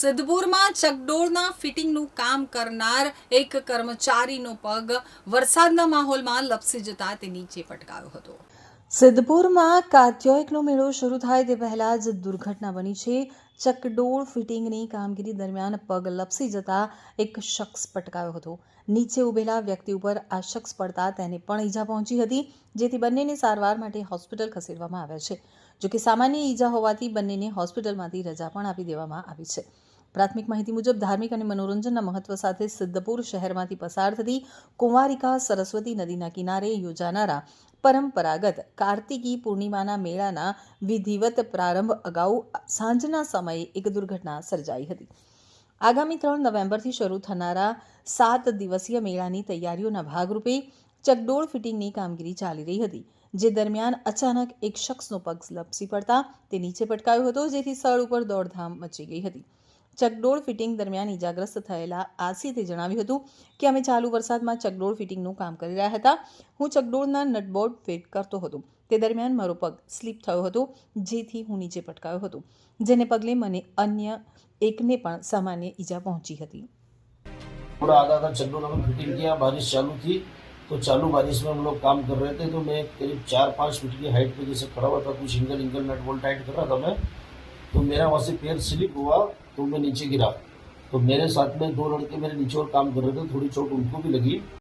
સિદ્ધપુરમાં ચકડોળના ફિટિંગનું કામ કરનાર એક કર્મચારીનો પગ વરસાદના માહોલમાં લપસી જતા તે નીચે પટકાયો હતો. સિદ્ધપુરમાં કાત્યોયકનો મેળો શરૂ થાય તે પહેલાં જ દુર્ઘટના બની છે. ચકડોળ ફિટિંગની કામગીરી દરમિયાન પગ લપસી જતા એક શખ્સ પટકાયો હતો. નીચે ઉભેલા વ્યક્તિ ઉપર આ શખ્સ પડતા તેને પણ ઈજા પહોંચી હતી, જેથી બંનેને સારવાર માટે હોસ્પિટલ ખસેડવામાં આવ્યા છે. જોકે સામાન્ય ઈજા હોવાથી બંનેને હોસ્પિટલમાંથી રજા પણ આપી દેવામાં આવી છે. પ્રાથમિક માહિતી મુજબ ધાર્મિક અને મનોરંજનના મહત્વ સાથે સિદ્ધપુર શહેરમાંથી પસાર થતી કુંવારિકા સરસ્વતી નદીના કિનારે યોજાનારા પરંપરાગત કાર્તિકી પૂર્ણિમાના મેળાના વિધિવત પ્રારંભ અગાઉ સાંજના સમયે એક દુર્ઘટના સર્જાઈ હતી. આગામી ત્રણ નવેમ્બરથી શરૂ થનારા સાત દિવસીય મેળાની તૈયારીઓના ભાગરૂપે ચકડોળ ફિટિંગની કામગીરી ચાલી રહી હતી, જે દરમિયાન અચાનક એક શખ્સનો પગ લપસી પડતા તે નીચે પટકાયો હતો, જેથી સ્થળ ઉપર દોડધામ મચી ગઈ હતી. ચકડોળ ફિટિંગ દરમિયાન ઇજાગ્રસ્ત થયેલા આસિતે જણાવ્યું હતું કે અમે ચાલુ વરસાદમાં ચકડોળ ફિટિંગનું કામ કરી રહ્યા હતા હું ચકડોળના નટબોર્ડ ફિટ કરતો હતો તે દરમિયાન મારો પગ સ્લીપ થયો હતો જેથી હું નીચે પટકાયો હતો જેને પગલે મને અન્ય એકને પણ સામાન્ય ઈજા પહોંચી હતી थोड़ा आधा आधा चक्कर हमें फिटिंग किया बारिश चालू थी तो चालू बारिश में हम लोग काम कर रहे थे तो मैं करीब चार पाँच फीट की हाइट पे जैसे खड़ा हुआ था कुछ सिंगल इंगल नट बोल्ट टाइट कर रहा था मैं तो मेरा वहाँ से पैर स्लिप हुआ तो मैं नीचे गिरा तो मेरे साथ में दो लड़के मेरे नीचे और काम कर रहे थे थोड़ी चोट उनको भी लगी